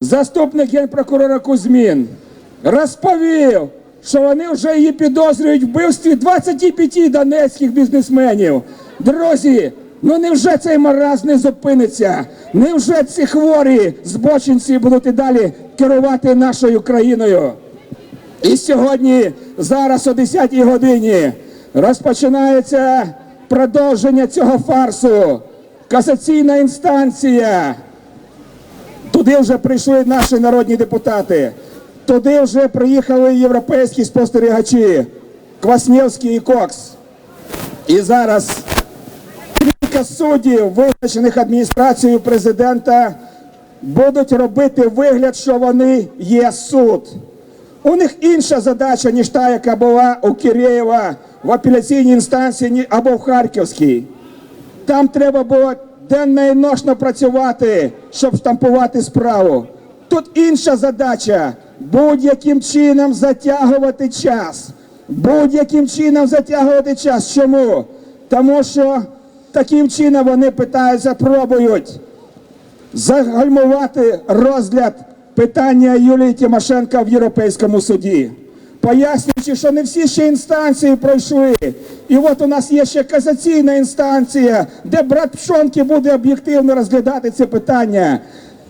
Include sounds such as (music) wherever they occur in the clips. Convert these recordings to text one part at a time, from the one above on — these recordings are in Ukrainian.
заступник генпрокурора Кузьмін, розповів, що вони вже її підозрюють в вбивстві 25 донецьких бізнесменів. Друзі, ну невже цей мараз не зупиниться? Невже ці хворі збочинці будуть і далі керувати нашою країною? І сьогодні, зараз о 10-й годині, розпочинається продовження цього фарсу. Касаційна інстанція. Туди вже прийшли наші народні депутати. Туди вже приїхали європейські спостерігачі Кваснєвський і Кокс. І зараз кілька суддів, визначених адміністрацією президента, будуть робити вигляд, що вони є суд. У них інша задача, ніж та, яка була у Киреєва в апеляційній інстанції або в Харківській. Там треба було денно і ношно працювати, щоб штампувати справу. Тут інша задача будь-яким чином затягувати час. Будь-яким чином затягувати час. Чому? Тому що таким чином вони питаються, пробують загальмувати розгляд питання Юлії Тимошенко в Європейському суді. Пояснюючи, що не всі ще інстанції пройшли. І от у нас є ще касаційна інстанція, де брат Пшонки буде об'єктивно розглядати це питання.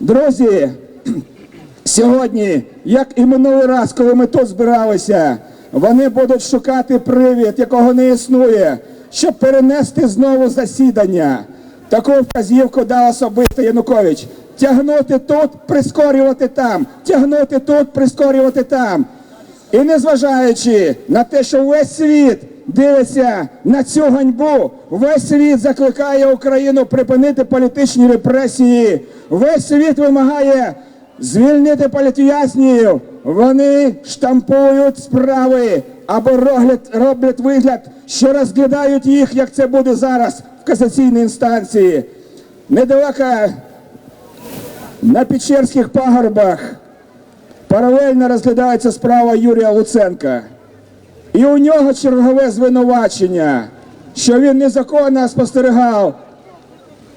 Друзі, (clears throat) сьогодні, як і минулий раз, коли ми тут збиралися, вони будуть шукати привід, якого не існує, щоб перенести знову засідання. Таку вказівку дав особисто Янукович. Тягнути тут, прискорювати там, тягнути тут, прискорювати там. І незважаючи на те, що весь світ дивиться на цю ганьбу, весь світ закликає Україну припинити політичні репресії, весь світ вимагає звільнити політв'язнів. Вони штампують справи або роблять, роблять вигляд, що розглядають їх, як це буде зараз в касаційній інстанції. Недалеко на Печерських пагорбах паралельно розглядається справа Юрія Луценка. І у нього чергове звинувачення, що він незаконно спостерігав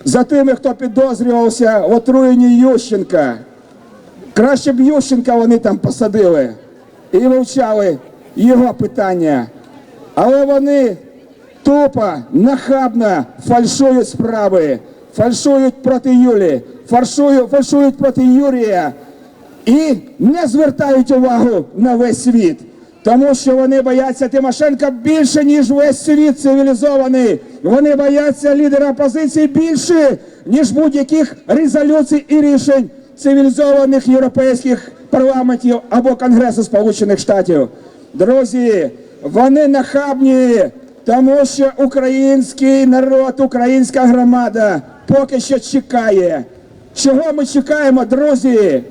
за тими, хто підозрювався в отруєнні Ющенка. Краще б Ющенка вони там посадили і вивчали його питання. Але вони тупо, нахабно фальшують справи, фальшують проти Юлі, фальшують, фальшують проти Юрія і не звертають увагу на весь світ. Тому що вони бояться Тимошенка більше, ніж весь світ цивілізований. Вони бояться лідера опозиції більше, ніж будь-яких резолюцій і рішень цивілізованих європейських парламентів або Конгресу Сполучених Штатів. Друзі, вони нахабні, тому що український народ, українська громада поки що чекає. Чого ми чекаємо, друзі?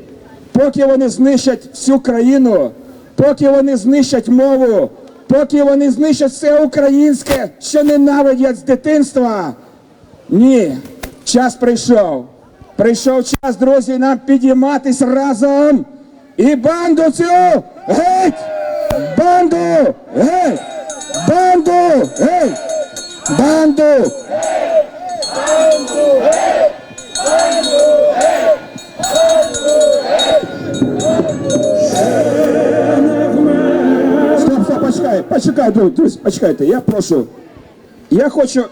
Поки вони знищать всю країну, поки вони знищать мову, поки вони знищать все українське, що ненавидять з дитинства. Ні, час прийшов. Прийшов час, друзі, нам підійматись разом. І банду цю геть! Банду! Геть! Банду! Геть! Банду! Почекай, почекай, друзі, друзі, почекайте, я прошу. Я хочу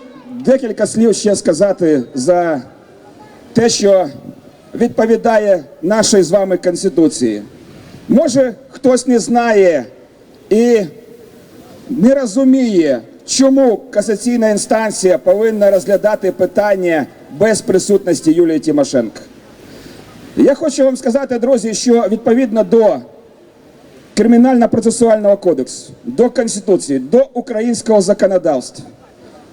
декілька слів ще сказати за те, що відповідає нашій з вами Конституції. Може, хтось не знає і не розуміє, чому касаційна інстанція повинна розглядати питання без присутності Юлії Тимошенко. Я хочу вам сказати, друзі, що відповідно до Кримінально-процесуального кодексу, до Конституції, до українського законодавства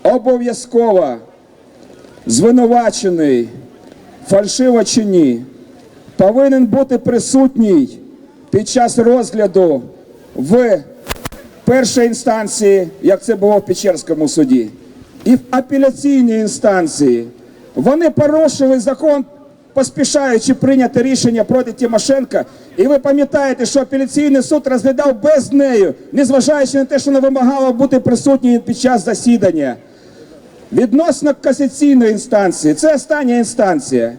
обов'язково звинувачений, фальшиво чи ні, повинен бути присутній під час розгляду в першій інстанції, як це було в Печерському суді, і в апеляційній інстанції. Вони порушили закон, поспішаючи прийняти рішення проти Тимошенка. І ви пам'ятаєте, що апеляційний суд розглядав без неї, незважаючи на те, що вона вимагала бути присутньою під час засідання. Відносно касаційної інстанції, це остання інстанція.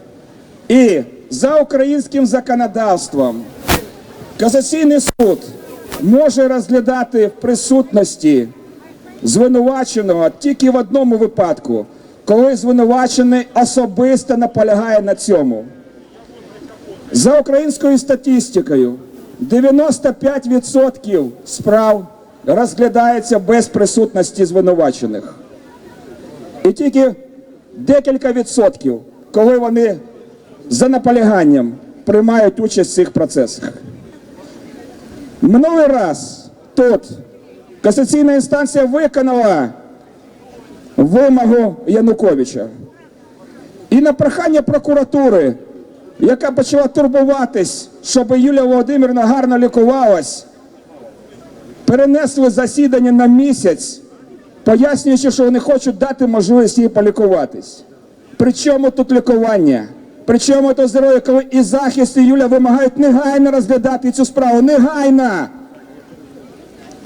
І за українським законодавством Касаційний суд може розглядати в присутності звинуваченого тільки в одному випадку, коли звинувачений особисто наполягає на цьому. За українською статистикою, 95% справ розглядається без присутності звинувачених. І тільки декілька відсотків, коли вони за наполяганням приймають участь в цих процесах. Минулий раз тут касаційна інстанція виконала вимогу Януковича. І на прохання прокуратури, яка почала турбуватись, щоб Юлія Володимирівна гарно лікувалась, перенесли засідання на місяць, пояснюючи, що вони хочуть дати можливість їй полікуватись. При чому тут лікування? При чому то здоров'я, коли і захист, і Юля вимагають негайно розглядати цю справу? Негайно!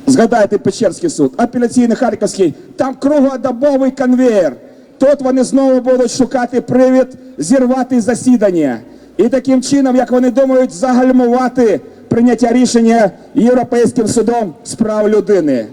Згадайте Печерський суд, апеляційний Харківський, там круглодобовий конвейер. Тут вони знову будуть шукати привід зірвати засідання. І таким чином, як вони думають, загальмувати прийняття рішення Європейським судом з прав людини.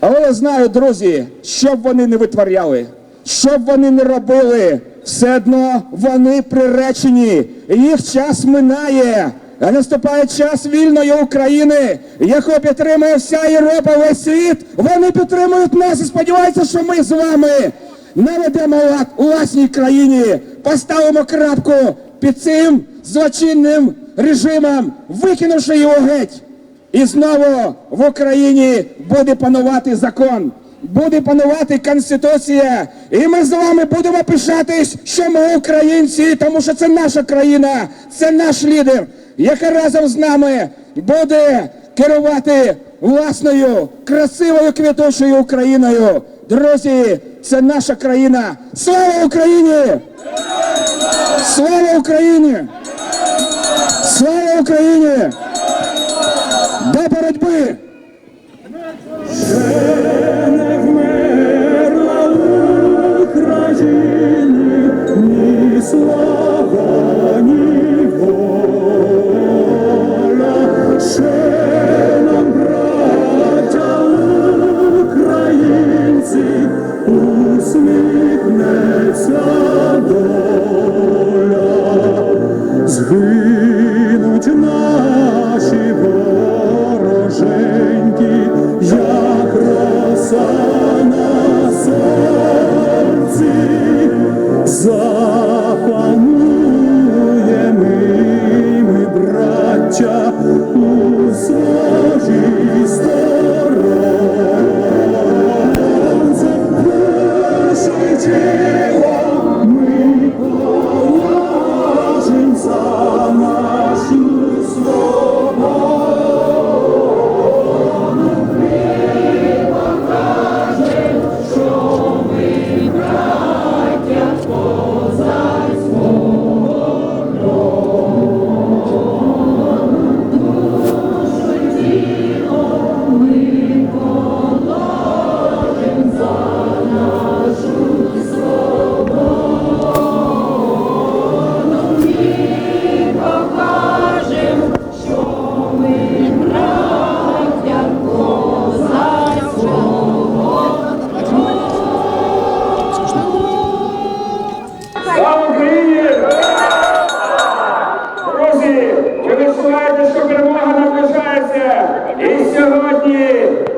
Але я знаю, друзі, що б вони не витворяли, що б вони не робили, все одно вони приречені. Їх час минає. А наступає час вільної України, яку підтримує вся Європа, весь світ. Вони підтримують нас і сподіваються, що ми з вами наведемо лад у власній країні, поставимо крапку під цим злочинним режимом, викинувши його геть. І знову в Україні буде панувати закон, буде панувати конституція. І ми з вами будемо пишатись, що ми українці, тому що це наша країна, це наш лідер, який разом з нами буде керувати власною красивою квітучою Україною. Друзі, це наша країна. Слава Україні! Слава Україні! Слава Україні! До боротьби!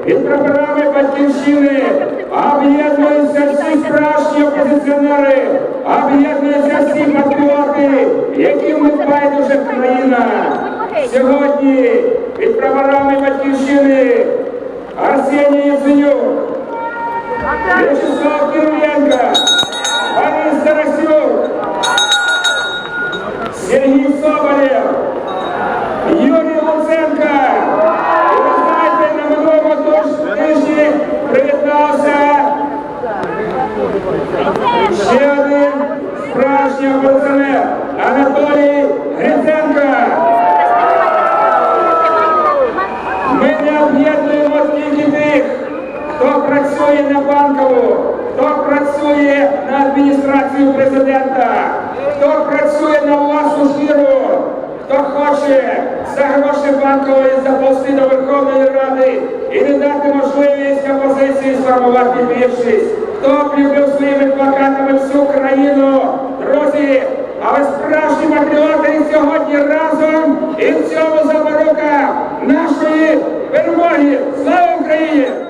Під прапорами батьківщини об'єднуються всі справжні опозиціонери, об'єднуються всі патріоти, яким не байдуже країна. Сьогодні під прапорами батьківщини Арсеній Яценюк, Вячеслав хто працює на адміністрацію президента, хто працює на власну шкіру, хто хоче за гроші банкової заползти до Верховної Ради і не дати можливість опозиції сформувати більшість, хто облюбив своїми плакатами всю країну, друзі, а ви справжні патріоти сьогодні разом і в цьому запорука нашої перемоги. Слава Україні!